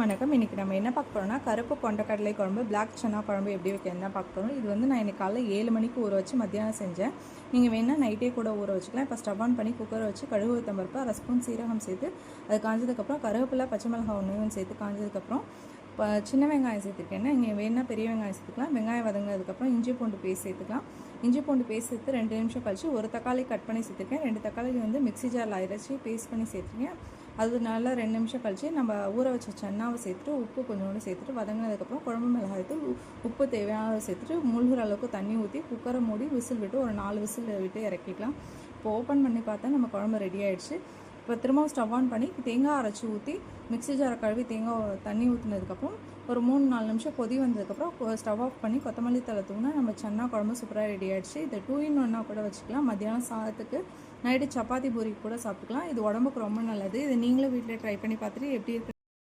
வணக்கம். இன்றைக்கி நம்ம என்ன பார்க்க போகிறோம்னா கருப்பு கொண்டக்கடலை குழம்பு பிளாக் சன்னா குழம்பு எப்படி வைக்க என்ன பார்க்க போகிறோம் இது வந்து நான் இன்றைக்கி காலைல ஏழு மணிக்கு ஊற வச்சு மத்தியானம் செஞ்சேன். நீங்கள் வேணால் நைட்டே கூட ஊற வச்சுக்கலாம். இப்போ ஸ்டவ் ஆன் பண்ணி குக்கரை வச்சு கழுவு ஊற்றம்பருப்பு அரை ஸ்பூன் சீரகம் சேர்த்து அது காஞ்சதுக்கப்புறம் கருவேப்பிலை பச்சை மிளகாய் ஒன்றையும் சேர்த்து காஞ்சதுக்கப்புறம் இப்போ சின்ன வெங்காயம் சேர்த்துருக்கேன்னா நீங்கள் வேணால் பெரிய வெங்காயம் சேர்த்துக்கலாம். வெங்காயம் வதங்கினதுக்கப்புறம் இஞ்சி பூண்டு பேஸ்ட் சேர்த்துக்கலாம். இஞ்சி பூண்டு பேஸ்ட் சேர்த்து ரெண்டு நிமிஷம் கழிச்சு ஒரு தக்காளி கட் பண்ணி சேர்த்துருக்கேன். ரெண்டு தக்காளி வந்து மிக்ஸி ஜாரில் அரைச்சி பேஸ்ட் பண்ணி சேர்த்துருக்கேன். அது நல்லா ரெண்டு நிமிஷம் கழிச்சு நம்ம ஊற வச்ச சன்னாவை சேர்த்துட்டு உப்பு கொஞ்சோண்டு சேர்த்துட்டு வதங்கினதுக்கப்புறம் குழம்பு மிளகாயத்தூள் உப்பு தேவையான சேர்த்துட்டு முழுகிற அளவுக்கு தண்ணி ஊற்றி குக்கரை மூடி விசில் விட்டு ஒரு நாலு விசில் விட்டு இறக்கிக்கலாம். இப்போ ஓப்பன் பண்ணி பார்த்தா நம்ம குழம்பு ரெடி ஆகிடுச்சு இப்போ திரும்பவும் ஸ்டவ் ஆன் பண்ணி தேங்காய் அரைச்சி ஊற்றி மிக்ஸி ஜாரை கழுவி தேங்காய் தண்ணி ஊற்றினதுக்கப்புறம் ஒரு மூணு நாலு நிமிஷம் கொதி வந்ததுக்கப்புறம் ஸ்டவ் ஆஃப் பண்ணி கொத்தமல்லி தலை தூங்கினா நம்ம சன்னா குழம்பு சூப்பராக ரெடி ஆகிடுச்சு இதை டூ இன் ஒன்னாக கூட வச்சுக்கலாம். மத்தியானம் சாதத்துக்கு நைட்டு சப்பாத்தி பூரி கூட சாப்பிட்டுக்கலாம். இது உடம்புக்கு ரொம்ப நல்லது. இதை நீங்களும் வீட்டில் ட்ரை பண்ணி பார்த்துட்டு எப்படி இருக்கு